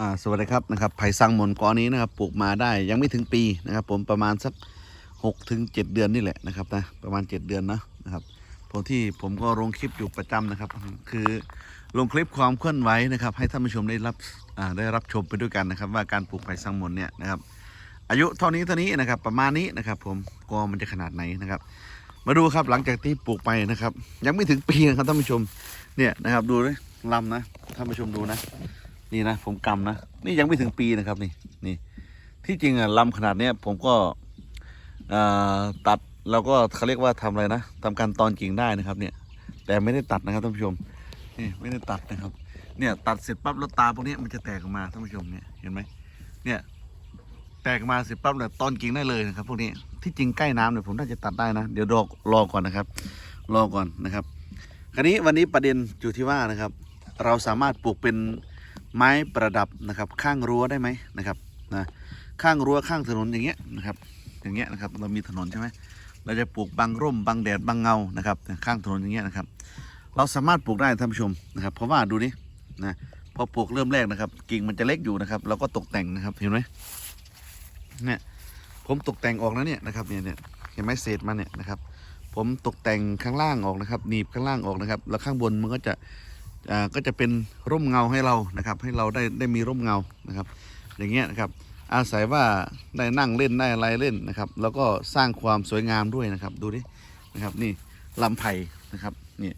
อ่าสวัสดีครับนะครับไผ่สังหมนกอนี้นะครับปลูกมาได้ยังไม่ถึงปีนะครับผมประมาณสัก6ถึง7เดือนนี่แหละนะครับนะประมาณ 7 เดือนนะนะครับผมที่ผมก็ลงคลิปอยู่ประจำนะครับ คือลงคลิปความเคลื่อนไหวนะครับ ให้ท่านผู้ชมได้รับอ่าได้รับชมไปด้วยกันนะครับ ว่าการปลูกไผ่สังหมนเนี่ยนะครับ อายุเท่านี้เท่านี้นะครับ ประมาณนี้นะครับ ผมกอมันจะขนาดไหนนะครับ มาดูครับหลังจากที่ปลูกไปนะครับ ยังไม่ถึงปีนะครับท่านผู้ชมเนี่ยนะครับดูเลยลำนะท่านผู้ชมดูนะ นี่นะผมกำนะนี่ยังไม่ถึงปีนะครับนี่นี่ที่จริงอะลำขนาดเนี้ยผมก็อ่อตัดเราก็เขาเรียกว่าทำอะไรนะทำการตอนกิ่งได้นะครับ เนี่ย แต่ไม่ได้ตัดนะครับท่านผู้ชมนี่ไม่ได้ตัดนะครับ เนี่ยตัดเสร็จปั๊บแล้วตาพวกนี้มันจะแตกออกมาท่านผู้ชมเนี่ยเห็นไหมเนี่ยแตกออกมาเสร็จปั๊บเนี่ยตอนกิ่งได้เลยนะครับ พวกนี้ที่จริงใกล้น้ำเนี่ยผมน่าจะตัดได้นะ เดี๋ยวรอรอก่อนนะครับ รอก่อนนะครับ คราวนี้วันนี้ประเด็นอยู่ที่ว่านะครับ เราสามารถปลูกเป็น ไม้ประดับนะครับ ข้างรั้วได้ไหมนะครับนะข้างรั้วข้างถนนอย่างเงี้ยนะครับ อย่างเงี้ยนะครับ เรามีถนนใช่ไหมเราจะปลูกบังร่มบังแดดบังเงานะครับ ข้างถนนอย่างเงี้ยนะครับ เราสามารถปลูกได้ท่านผู้ชมนะครับ เพราะว่าดูนี่นะพอปลูกเริ่มแรกนะครับ กิ่งมันจะเล็กอยู่นะครับเราก็ตกแต่งนะครับเห็นไหมเนี่ยผมตกแต่งออกแล้วเนี่ยนะครับเนี่ยเนี่ยเห็นไหมเศษมันเนี่ยนะครับ ผมตกแต่งข้างล่างออกนะครับ หนีบข้างล่างออกนะครับ แล้วข้างบนมันก็จะ ก็จะเป็นร่มเงาให้เรานะครับ ให้เราได้ได้มีร่มเงานะครับ อย่างเงี้ยนะครับ อาศัยว่าได้นั่งเล่นได้อะไรเล่นนะครับ แล้วก็สร้างความสวยงามด้วยนะครับ ดูดินะครับนี่ลำไผ่นะครับนี่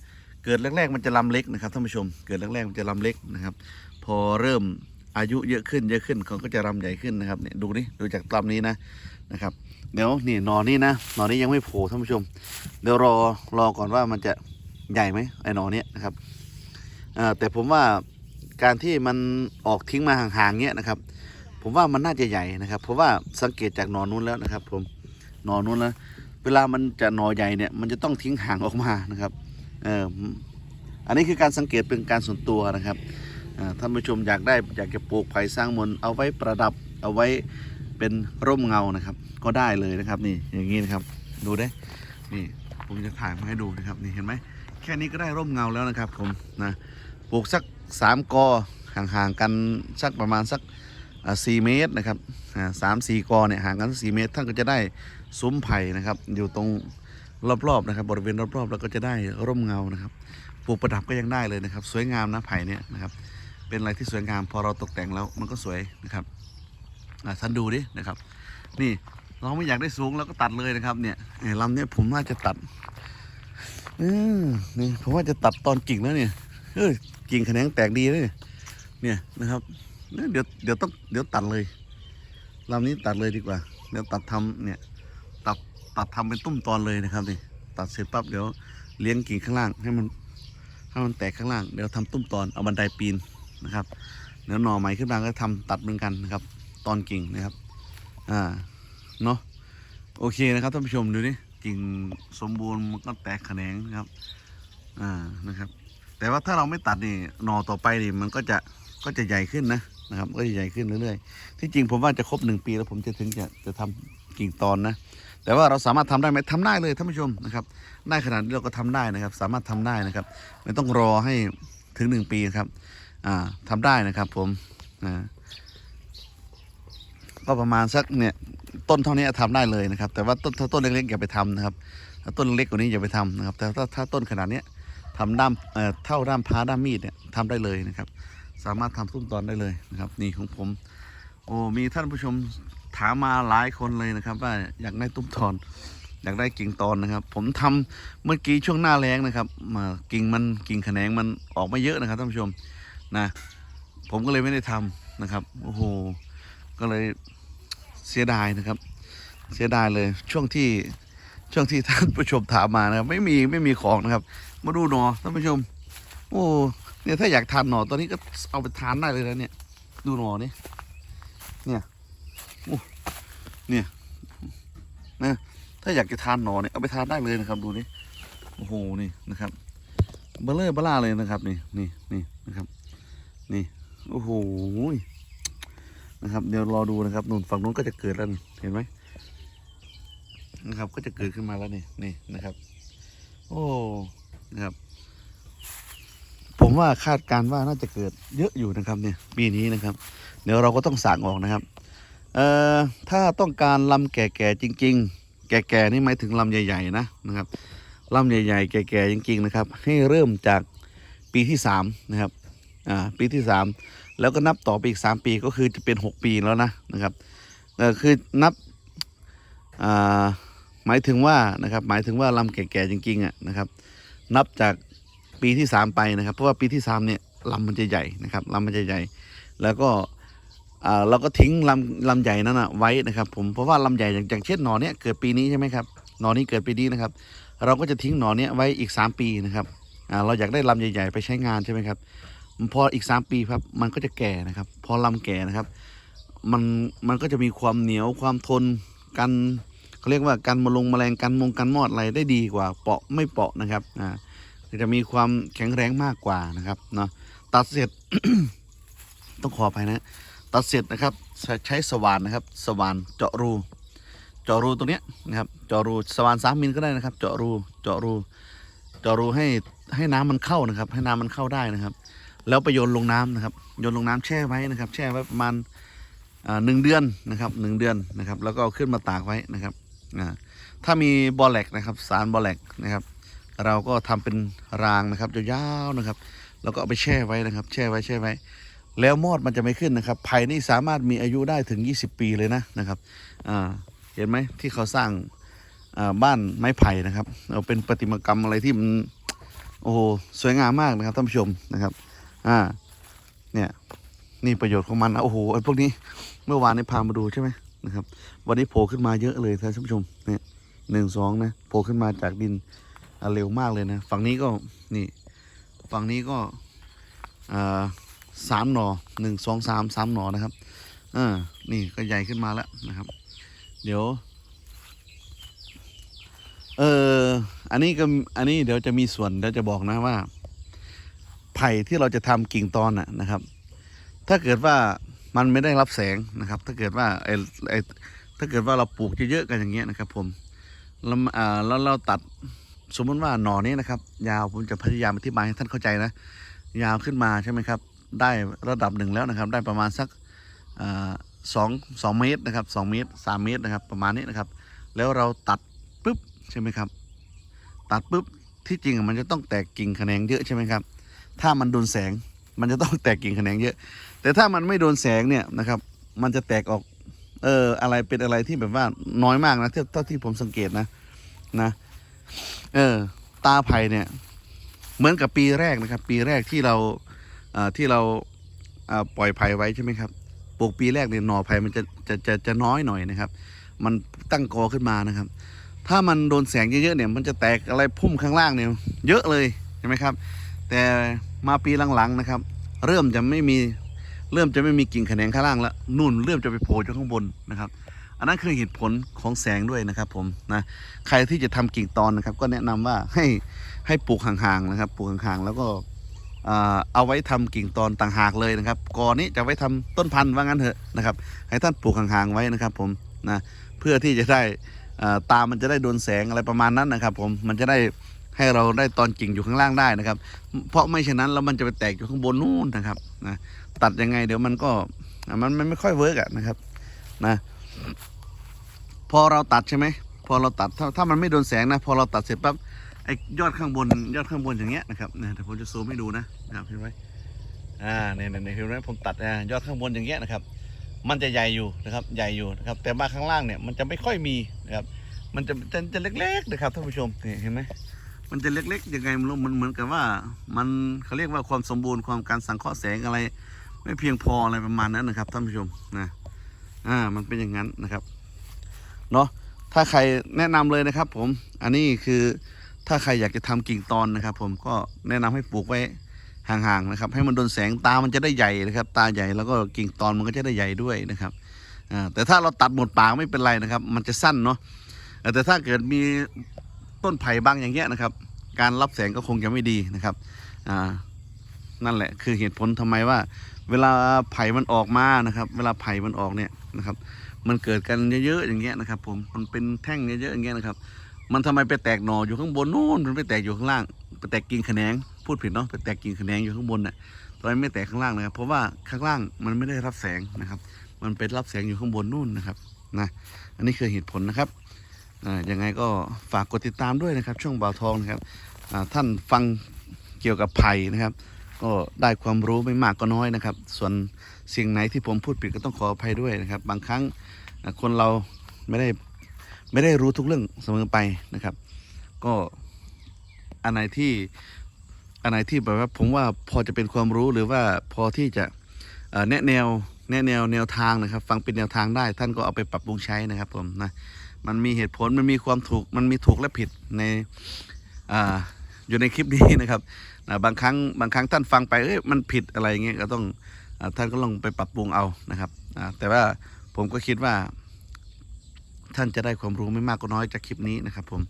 เกิดแรก ๆ มันจะลำเล็กนะครับท่านผู้ชม เกิดแรกๆมันจะลำเล็กนะครับ พอเริ่มอายุเยอะขึ้นเยอะขึ้นเขาก็จะลำใหญ่ขึ้นนะครับเนี่ยดูนี่ดูจากลำนี้นะนะครับ เดี๋ยวนี่หนอนนี่นะหนอนนี้ยังไม่โผล่ท่านผู้ชม เดี๋ยวรอรอก่อนว่ามันจะใหญ่ไหมไอ้หนอนเนี้ยนะครับ แต่ผมว่าการที่มันออกทิ้งมาห่างๆเนี้ยนะครับ ผมว่ามันน่าจะใหญ่นะครับ เพราะว่าสังเกตจากหนอนนู้นแล้วนะครับ ผมหนอนนู้นแล้วเวลามันจะหนอใหญ่เนี่ยมันจะต้องทิ้งห่างออกมานะครับเอออันนี้คือการสังเกตเป็นการส่วนตัวนะครับท่านผู้ชมอยากได้อยากจะปลูกไผ่สร้างมนเอาไว้ประดับเอาไว้เป็นร่มเงานะครับ ก็ได้เลยนะครับนี่อย่างนี้นะครับ ดูได้นี่ผมจะถ่ายมาให้ดูนะครับนี่เห็นไหมแค่นี้ก็ได้ร่มเงาแล้วนะครับ ผมนะ ปลูกสักสามกอห่างๆกันสักประมาณสักสี่เมตรนะครับสามสี่กอเนี่ยห่างกันสี่เมตร ท่านก็จะได้ซุ้มไผ่นะครับ อยู่ตรงรอบๆนะครับ บริเวณรอบๆ แล้วก็จะได้ร่มเงานะครับ ปลูกประดับก็ยังได้เลยนะครับ สวยงามนะไผ่เนี่ยนะครับ เป็นอะไรที่สวยงามพอเราตกแต่งแล้วมันก็สวยนะครับท่านดูดินะครับ นี่เราไม่อยากได้สูงเราก็ตัดเลยนะครับเนี่ยลำเนี้ยผมน่าจะตัดอนี่ผมว่าจะตัดตอนกิ่งแล้วเนี่ยเฮ้ย กิ่งแขนงแตกดีเลยเนี่ยนะครับเนี่ยเดี๋ยวเดี๋ยวต้องเดี๋ยวตัดเลยลำนี้ตัดเลยดีกว่าเดี๋ยวตัดทำเนี่ยตัดตัดทำเป็นตุ้มตอนเลยนะครับนี่ตัดเสร็จปั๊บเดี๋ยวเลี้ยงกิ่งข้างล่างให้มันให้มันแตกข้างล่างเดี๋ยวทำตุ้มตอนเอาบันไดปีนนะครับเดี๋ยวหน่อใหม่ขึ้นมาก็ทำตัดเหมือนกันนะครับ ตอนกิ่งนะครับอ่าเนาะโอเคนะครับท่านผู้ชมดูนี่กิ่งสมบูรณ์มันก็แตกแขนงนะครับอ่านะครับ แต่ว่าถ้าเราไม่ตัดนี่หน่อต่อไปนี่มันก็จะก็จะใหญ่ขึ้นนะนะครับ ก็จะใหญ่ขึ้นเรื่อยๆ ที่จริงผมว่าจะครบหนึ่งปีแล้วผมจะถึงจะจะทำกิ่งตอนนะ แต่ว่าเราสามารถทำได้ไหมทำได้เลยท่านผู้ชมนะครับ ได้ขนาดนี้เราก็ทำได้นะครับ สามารถทำได้นะครับ ไม่ต้องรอให้ถึงหนึ่งปีครับอ่าทำได้นะครับผมอ่าก็ประมาณสักเนี่ยต้นเท่านี้ทำได้เลยนะครับ แต่ว่าต้นถ้าต้นเล็กๆอย่าไปทำนะครับถ้าต้นเล็กกว่านี้อย่าไปทำนะครับ แต่ถ้าถ้าต้นขนาดเนี้ย ทำด้ามเอ่อเท่าด้ามพ้าด้ามมีดเนี่ยทำได้เลยนะครับ สามารถทำตุ้มตอนได้เลยนะครับ นี่ของผม โอ้มีท่านผู้ชมถามมาหลายคนเลยนะครับ ว่าอยากได้ตุ้มตอน อยากได้กิ่งตอนนะครับ ผมทำเมื่อกี้ช่วงหน้าแรงนะครับมากิ่งมันกิ่งแขนงมันออกมาเยอะนะครับท่านผู้ชมนะผมก็เลยไม่ได้ทำนะครับโอ้โหก็เลยเสียดายนะครับ เสียดายเลยช่วงที่ช่วงที่ท่านผู้ชมถามมานะครับไม่มีไม่มีของนะครับ มาดูหนอท่านผู้ชม โอ้เนี่ยถ้าอยากทานหนอตอนนี้ก็เอาไปทานได้เลยนะเนี่ย ดูหนอนี่เนี่ยโอ้เนี่ยนะถ้าอยากจะทานหนอเนี่ยเอาไปทานได้เลยนะครับ ดูนี่โอ้โหนี่นะครับเบลเลอร์บล่าเลยนะครับ นี่นี่นี่นะครับ นี่โอ้โหนะครับ เดี๋ยวรอดูนะครับนู่นฝั่งนู้นก็จะเกิดแล้วเห็นไหมนะครับ ก็จะเกิดขึ้นมาแล้วนี่นี่นะครับ โอ้ นะครับ ผมว่าคาดการณ์ว่าน่าจะเกิดเยอะอยู่นะครับเนี่ยปีนี้นะครับ เดี๋ยวเราก็ต้องสางออกนะครับเอ่อถ้าต้องการลำแก่ๆจริง ๆ แก่ๆนี่หมายถึงลำใหญ่ ๆ นะนะครับลำใหญ่ ๆ แก่ๆจริง ๆ นะครับ ให้เริ่มจากปีที่สามนะครับอ่าปีที่สามแล้วก็นับต่อไปอีกสามปีก็คือจะเป็นหกปีแล้วนะนะครับเออคือนับอ่าหมายถึงว่านะครับหมายถึงว่าลำแก่ๆจริงๆอะนะครับ นับจากปีที่สามไปนะครับ เพราะว่าปีที่สามเนี่ยลำมันจะใหญ่นะครับลำมันจะใหญ่ แล้วก็อ่าเราก็ทิ้งลำลำใหญ่นั้นนะไว้นะครับผมเพราะว่าลำใหญ่อย่างอย่างเช่นหนอเนี้ยเกิดปีนี้ใช่ไหมครับหนอนี้เกิดปีนี้นะครับ เราก็จะทิ้งหนอเนี้ยไว้อีก 3 ปีนะครับอ่าเราอยากได้ลำใหญ่ ๆ ไปใช้งานใช่ไหมครับพออีก 3 ปีครับมันก็จะแก่นะครับ พอลำแก่นะครับ มันมันก็จะมีความเหนียวความทนกัน เขาเรียกว่ากันมาลงแมลงกันมงกันมอดอะไรได้ดีกว่าเปาะไม่เปาะนะครับอ่าจะมีความแข็งแรงมากกว่านะครับเนาะตัดเสร็จ ต้องขอไปนะ ตัดเสร็จนะครับใช้สว่านนะครับ สว่านเจาะรูเจาะรูตรงเนี้ยนะครับเจาะรูสว่านสามมิลก็ได้นะครับ เจาะรูเจาะรูเจาะรูให้ให้น้ำมันเข้านะครับ ให้น้ำมันเข้าได้นะครับ แล้วไปโยนลงน้ำนะครับโยนลงน้ำแช่ไว้นะครับ แช่ไว้ประมาณหนึ่งเดือนนะครับหนึ่งเดือนนะครับ แล้วก็เอาขึ้นมาตากไว้นะครับ อ่าถ้ามีบอแลกนะครับ สารบอแลกนะครับ เราก็ทำเป็นรางนะครับยาวๆนะครับ แล้วก็เอาไปแช่ไว้นะครับ แช่ไว้แช่ไว้ แล้วมอดมันจะไม่ขึ้นนะครับไผ่นี่สามารถมีอายุได้ถึง 20 ปีเลยนะนะครับอ่าเห็นไหมที่เขาสร้างบ้านไม้ไผ่นะครับเอาเป็นประติมากรรมอะไรที่มันโอ้โหสวยงามมากนะครับท่านผู้ชมนะครับอ่าเนี่ยนี่ประโยชน์ของมันนะโอ้โหไอ้พวกนี้เมื่อวานนี้พามาดูใช่ไหม นะครับ วันนี้โผล่ขึ้นมาเยอะเลยท่านผู้ชมเนี่ยหนึ่งสองนะโผล่ขึ้นมาจากดินเร็วมากเลยนะ ฝั่งนี้ก็นี่ฝั่งนี้ก็สามหนอหนึ่งสองสามสามหนอนะครับอ่านี่ก็ใหญ่ขึ้นมาแล้วนะครับ เดี๋ยวเอออันนี้ก็อันนี้เดี๋ยวจะมีส่วนเดี๋ยวจะบอกนะว่า ไผ่ที่เราจะทำกิ่งตอนน่ะนะครับ ถ้าเกิดว่า มันไม่ได้รับแสงนะครับ ถ้าเกิดว่าไอ้ไอ้ถ้าเกิดว่าเราปลูกเยอะๆกันอย่างเงี้ยนะครับ ผมแล้วอ่าแล้วเราตัดสมมติว่าหน่อนี้นะครับ ยาวผมจะพยายามอธิบายให้ท่านเข้าใจนะ ยาวขึ้นมาใช่ไหมครับ ได้ระดับหนึ่งแล้วนะครับ ได้ประมาณสักสองสองเมตรนะครับสองเมตรสามเมตรนะครับ ประมาณนี้นะครับ แล้วเราตัดปุ๊บใช่ไหมครับ ตัดปุ๊บที่จริงมันจะต้องแตกกิ่งแขนงเยอะใช่ไหมครับ ถ้ามันโดนแสงมันจะต้องแตกกิ่งแขนงเยอะ แต่ถ้ามันไม่โดนแสงเนี่ยนะครับ มันจะแตกออก เออ อะไรเป็นอะไรที่แบบว่าน้อยมากนะเท่าที่ผมสังเกตนะ นะ เออ ตาไผ่เนี่ย เหมือนกับปีแรกนะครับ ปีแรกที่เราเอ่อที่เราเอ่อปล่อยไผ่ไว้ใช่ไหมครับปลูกปีแรกเนี่ยหน่อไผ่มันจะจะจะจะน้อยหน่อยนะครับ มันตั้งกอขึ้นมานะครับ ถ้ามันโดนแสงเยอะๆเนี่ย มันจะแตกอะไรพุ่มข้างล่างเนี่ย เยอะเลยใช่ไหมครับ แต่มาปีหลังๆนะครับ เริ่มจะไม่มี เริ่มจะไม่มีกิ่งแขนงข้างล่างแล้วนุ่นเริ่มจะไปโผล่อยู่ข้างบนนะครับ อันนั้นคือเหตุผลของแสงด้วยนะครับ ผมนะใครที่จะทำกิ่งตอนนะครับ ก็แนะนำว่าให้ให้ปลูกห่างๆนะครับ ปลูกห่างๆ แล้วก็อ่าเอาไว้ทำกิ่งตอนต่างหากเลยนะครับกอนี้จะไว้ทำต้นพันธุ์ว่างั้นเถอะนะครับ ให้ท่านปลูกห่างๆไว้นะครับ ผมนะเพื่อที่จะได้อ่าตามันจะได้โดนแสงอะไรประมาณนั้นนะครับ ผมมันจะได้ให้เราได้ตอนกิ่งอยู่ข้างล่างได้นะครับ เพราะไม่เช่นนั้นแล้วมันจะไปแตกอยู่ข้างบนนู่นนะครับนะ ตัดยังไง เดี๋ยวมันก็มันมันไม่ค่อยเวิร์กอะนะครับนะ พอเราตัดใช่ไหมพอเราตัดถ้าถ้ามันไม่โดนแสงนะพอเราตัดเสร็จปั๊บไอ้ยอดข้างบนยอดข้างบนอย่างเงี้ยนะครับเนี่ยเดี๋ยวผมจะซูมให้ดูนะนะครับเห็นไหมอ่าเนี่ยเนี่ยเห็นไหมผมตัดอ่ายอดข้างบนอย่างเงี้ยนะครับ มันจะใหญ่อยู่นะครับ ใหญ่อยู่นะครับ แต่มาข้างล่างเนี่ยมันจะไม่ค่อยมีนะครับ มันจะจะจะเล็กๆนะครับท่านผู้ชมเห็นไหมมันจะเล็กๆยังไงม่รู้มันเหมือนกับว่า มันเขาเรียกว่าความสมบูรณ์ความการสังเคราะห์แสงอะไร ไม่เพียงพออะไรประมาณนั้นนะครับท่านผู้ชมนะอ่ามันเป็นอย่างนั้นนะครับเนาะถ้าใครแนะนำเลยนะครับผมอันนี้คือถ้าใครอยากจะทำกิ่งตอนนะครับ ผมก็แนะนำให้ปลูกไว้ห่างๆนะครับ ให้มันโดนแสงตามันจะได้ใหญ่นะครับ ตาใหญ่แล้วก็กิ่งตอนมันก็จะได้ใหญ่ด้วยนะครับอ่าแต่ถ้าเราตัดหมดป่าไม่เป็นไรนะครับ มันจะสั้นเนาะแต่ถ้าเกิดมีต้นไผ่บางอย่างเงี้ยนะครับ การรับแสงก็คงจะไม่ดีนะครับอ่า นั่นแหละคือเหตุผลทำไมว่า เวลาไผ่มันออกมานะครับ เวลาไผ่มันออกเนี่ยนะครับ มันเกิดกันเยอะๆอย่างเงี้ยนะครับ ผมมันเป็นแท่งเยอะๆอย่างเงี้ยนะครับ มันทำไมไปแตกหน่ออยู่ข้างบนนู่นมันไปแตกอยู่ข้างล่างไปแตกกิ่งแขนงพูดผิดเนาะไปแตกกิ่งแขนงอยู่ข้างบนน่ะทำไมไม่แตกข้างล่างนะครับ เพราะว่าข้างล่างมันไม่ได้รับแสงนะครับ มันเป็นรับแสงอยู่ข้างบนนู่นนะครับนะอันนี้คือเหตุผลนะครับอ่ายังไงก็ฝากกดติดตามด้วยนะครับ ช่องบ่าวทองนะครับท่านฟังเกี่ยวกับไผ่นะครับ ก็ได้ความรู้ไม่มากก็น้อยนะครับ ส่วนสิ่งไหนที่ผมพูดผิดก็ต้องขออภัยด้วยนะครับ บางครั้งคนเราไม่ได้ไม่ได้รู้ทุกเรื่องเสมอไปนะครับ ก็อันไหนที่อันไหนที่แบบว่าผมว่าพอจะเป็นความรู้หรือว่าพอที่จะแนะแนวแนะแนวแนวทางนะครับ ฟังเป็นแนวทางได้ ท่านก็เอาไปปรับปรุงใช้นะครับผมนะมันมีเหตุผลมันมีความถูกมันมีถูกและผิดใน อยู่ในคลิปนี้นะครับนะบางครั้งบางครั้งท่านฟังไปเอ้ยมันผิดอะไรเงี้ยก็ต้องท่านก็ลองไปปรับปรุงเอานะครับแต่ว่าผมก็คิดว่า ท่านจะได้ความรู้ไม่มากก็น้อยจากคลิปนี้นะครับ ผม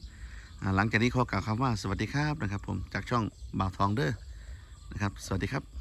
หลังจากนี้ขอกล่าวคำว่าสวัสดีครับนะครับ ผมจากช่องบ่าวทองเด้อนะครับ สวัสดีครับ